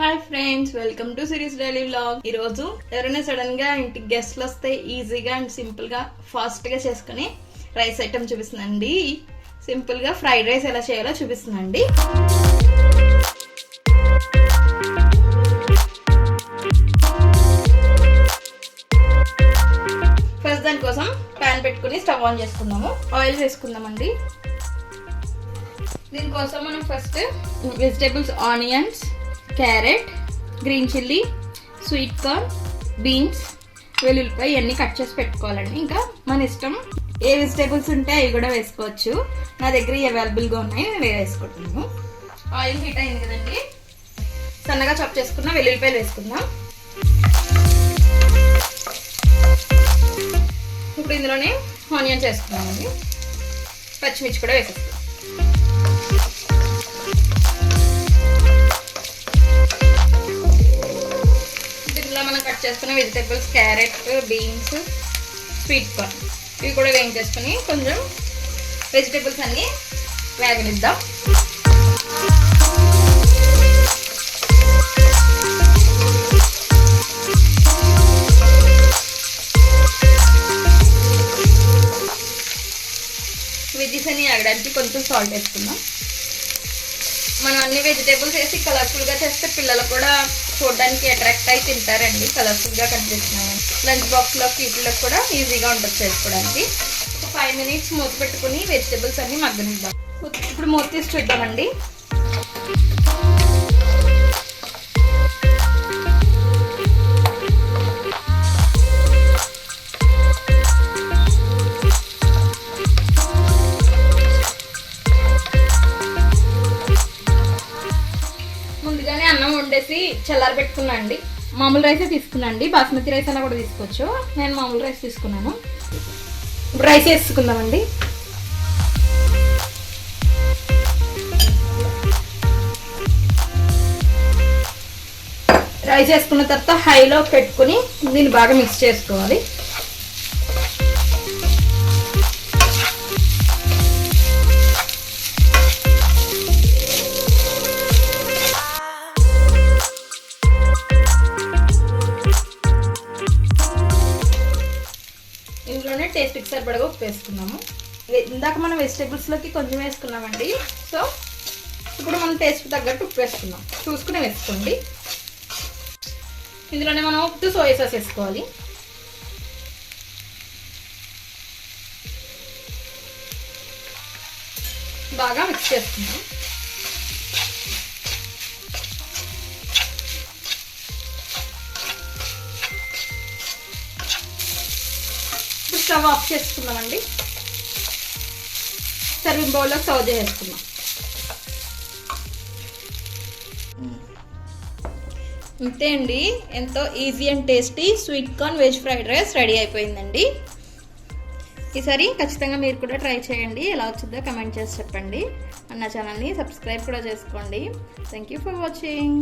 Hi friends welcome to series daily vlog ఈ రోజు ఎవరైనా సడన్గా ఇంటికి గెస్ట్లు వస్తే ఈజీగా అండ్ సింపుల్గా ఫాస్ట్గా చేసుకుని రైస్ ఐటమ్ చూపిస్తుందండి. సింపుల్గా ఫ్రైడ్ రైస్ ఎలా చేయాలో చూపిస్తుందండి. ఫస్ట్ దానికోసం ప్యాన్ పెట్టుకుని స్టవ్ ఆన్ చేసుకుందాము. ఆయిల్ వేసుకుందామండి. దీనికోసం మనం first vegetables onions carrot green chilli sweet corn beans వెల్లుల్లిపాయ ఇవన్నీ కట్ చేసి పెట్టుకోవాలండి. ఇంకా మన ఇష్టం ఏ వెజిటేబుల్స్ ఉంటే అవి కూడా వేసుకోవచ్చు. నా దగ్గర అవైలబుల్గా ఉన్నాయి నేను వేసుకుంటున్నాను. ఆయిల్ హీట్ అయింది కదండి. సన్నగా చాప్ చేసుకున్న వెల్లుల్లిపాయలు వేసుకుందాం. ఇప్పుడు ఇందులోనే ఆనియన్స్ వేసుకున్నామండి పచ్చిమిర్చి కూడా వేసేస్తాం చేసుకున్న vegetables carrot beans sweet corn. ఇవి కూడా వేయించేసుకుని కొంచెం వెజిటేబుల్స్ అన్నీ వేగనిద్దాం. వెజీస్ అన్ని ఆగడానికి కొంచెం సాల్ట్ వేసుకుందాం. మనం అన్ని వెజిటేబుల్స్ వేసి కలర్ఫుల్గా చేస్తే పిల్లలు కూడా చూడడానికి అట్రాక్ట్ అయి తింటారండి కలర్ఫుల్గా కనిపిస్తున్నాయి. లంచ్ బాక్స్లో వీటిలో కూడా ఈజీగా ఉంటుంది చేసుకోవడానికి. ఒక ఫైవ్ మినిట్స్ మూత పెట్టుకుని వెజిటేబుల్స్ అన్ని మగ్గనిద్దాం. ఇప్పుడు మూత తీసి చూద్దామండి. ముందుగానే అన్నం వండేసి చల్లారి పెట్టుకున్నా అండి. మామూలు రైసే తీసుకున్నాండి బాస్మతి రైస్ అలా కూడా తీసుకోవచ్చు. నేను మామూలు రైస్ తీసుకున్నాను. ఇప్పుడు రైస్ వేసుకుందామండి. రైస్ వేసుకున్న తర్వాత హైలో పెట్టుకుని దీన్ని బాగా మిక్స్ చేసుకోవాలి. టేస్ట్కి సరిపడగా ఉప్పు వేసుకున్నాము ఇందాక మనం వెజిటేబుల్స్లోకి కొంచెం వేసుకున్నామండి. సో ఇప్పుడు మనం టేస్ట్ తగ్గట్టు ఉప్పు వేసుకున్నాం చూసుకుని వేసుకోండి. ఇందులోనే మనం ఉప్పు సోయా సాస్ వేసుకోవాలి. బాగా మిక్స్ చేసుకుందాం. స్టవ్ ఆఫ్ చేసుకుందామండి. సర్వింగ్ బౌల్లో సర్వ్ చేసుకుందాం అంతే అండి. ఎంతో easy and tasty sweet corn veg fried rice ready అయిపోయిందండి. ఈసారి ఖచ్చితంగా మీరు కూడా ట్రై చేయండి. ఎలా వచ్చిందో కమెంట్ చేసి చెప్పండి. నా ఛానల్ని సబ్స్క్రైబ్ కూడా చేసుకోండి. Thank you for watching